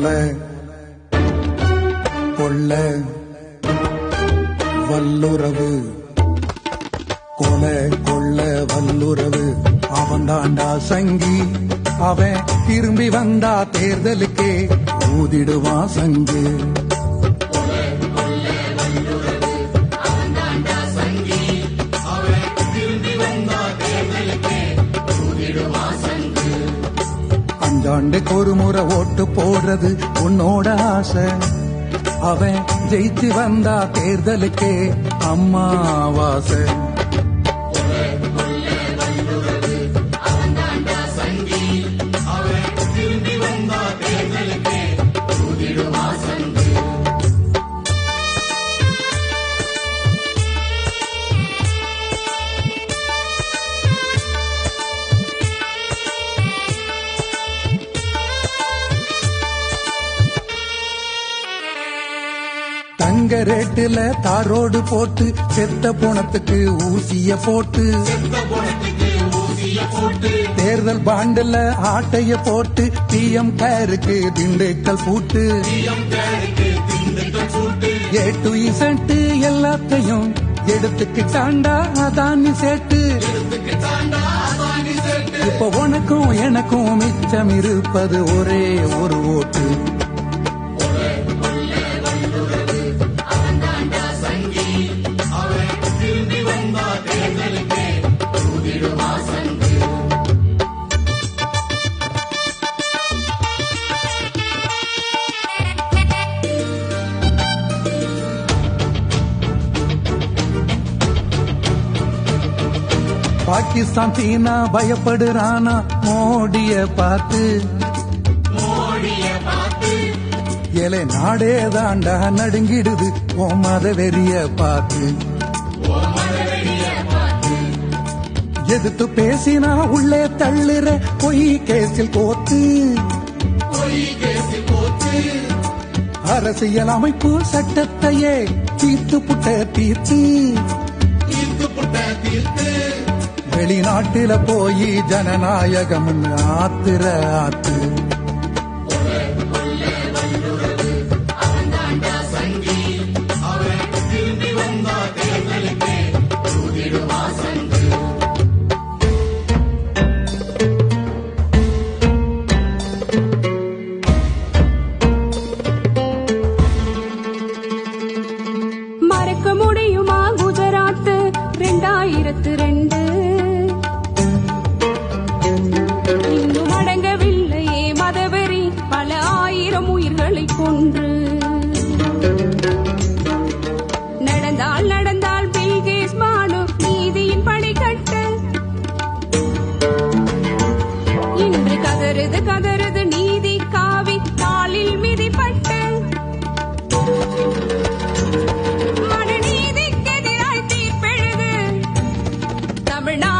கொலை கொள்ள. வல்லுறவு கொலை கொள்ள வல்லுறவு. அவன் தாண்டா சங்கி அவன் திரும்பி வந்தா தேர்தலுக்கே ஊதிடுவான் சங்கு. ஆண்டுக்கு ஒரு முறை ஓட்டு போடுறது உன்னோட ஆசை. அவன் ஜெயிச்சு வந்தா தேர்தலுக்கே அம்மாவாசை. தங்க ரேட்டுல தாரோடு போட்டு செத்த போனத்துக்கு ஊசிய போட்டு. தேர்தல் பாண்டுல ஆட்டைய போட்டு பிஎம் கேருக்கு திண்டுக்கல் பூட்டு. ஏ டு இசட்டு எல்லாத்தையும் எடுத்துக்கிட்டாண்டா அதான் சேட்டு. இப்ப உனக்கும் எனக்கும் மிச்சம் இருப்பது ஒரே ஒரு ஓட்டு. பாகிஸ்தான் சீனா பயப்படுறானா? மோடிய பார்த்து. ஏலே நாடே தாண்டா நடுங்கிடுது. ஓ மத வெறிய பார்த்து. எதிர்த்து பேசினா உள்ளே தள்ளுற பொய் கேஸில் கோத்து. அரசியல் அமைப்பு சட்டத்தையே தீர்த்து புட்ட தீர்த்து. வெளிநாட்டில போய் ஜனநாயகம் ஆத்திர ஆத்து. ரெண்டாயிரத்து ரெண்டு தமிழ்நாடு